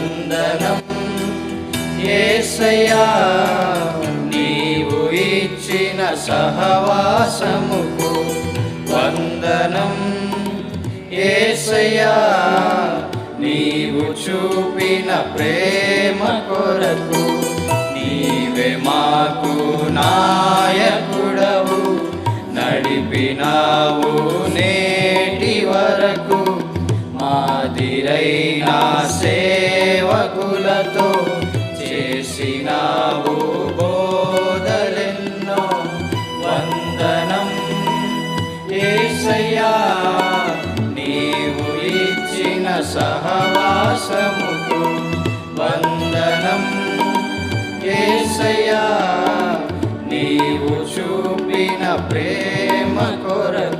వందనం. ఏసయ్యా నీవు ఇచ్చిన సహవాసముకు వందనం. ఏసయ్యా నీవు చూపిన ప్రేమ కొరకు నీవే మాకు నాయకుడవు. నడిపినావు నేటి వరకు మాదిరైనా సే అయ్యా నీవు ఇచ్చిన సహవాసముకు వందనం ఏసయ్యా నీవు చూపిన ప్రేమ కొరకు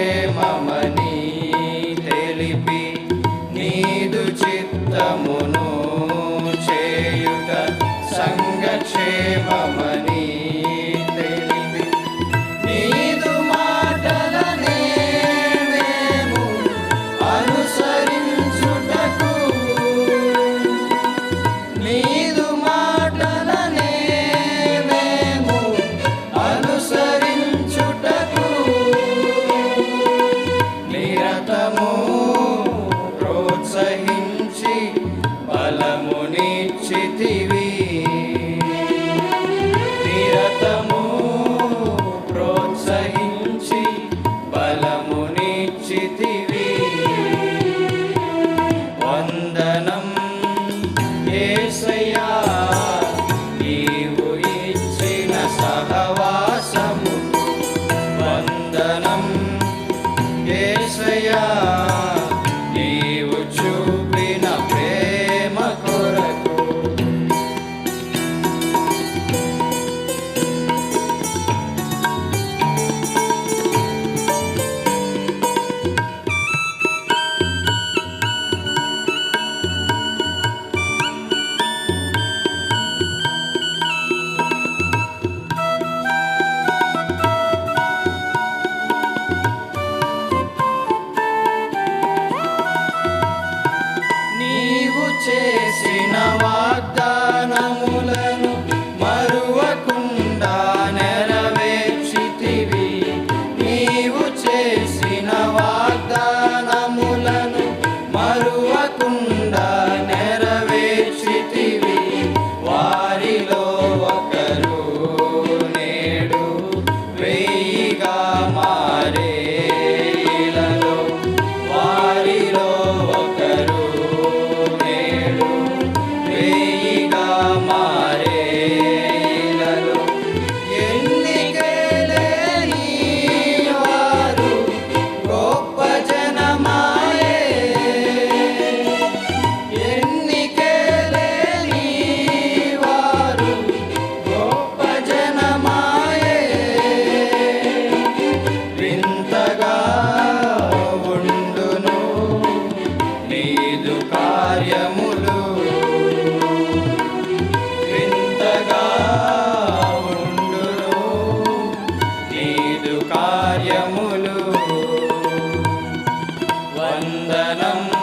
సంఘక్షేమమని తెలిపి నీదు చిత్తమును చేయుట సంఘక్షేమమని బలమునిచ్చితివి నిరతము ప్రోత్సహించి బలమునిచ్చితివి. వందనం ఏసయ్యా చేసిన వాగ్దానములను మరువకుండా నెరవేర్చితివి. నీవు చేసిన వాగ్దానములను మరువకుండా వందనం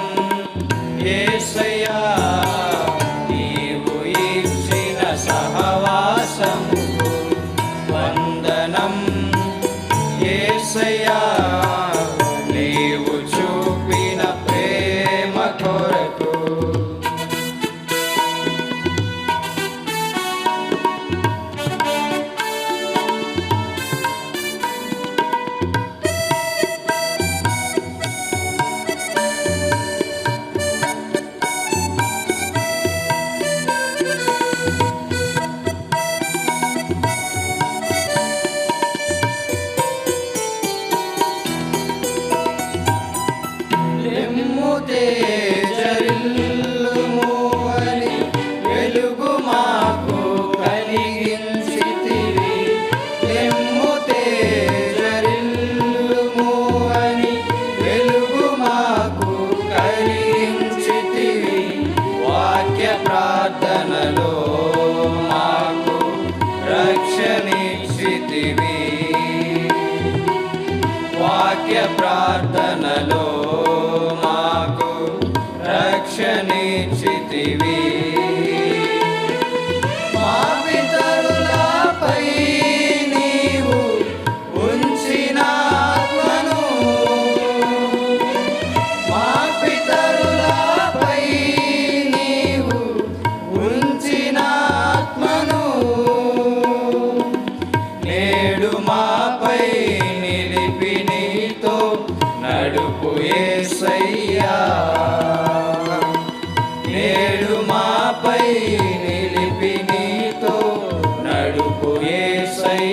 వాక్య ప్రార్థనలో మాకు రక్షణిచ్చితివి మా పితరులపై నీవు ఉంచిన ఆత్మను మా పితరులపై నీవు ఉంచిన ఆత్మను నేడు మాపై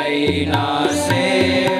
જૈના સેવ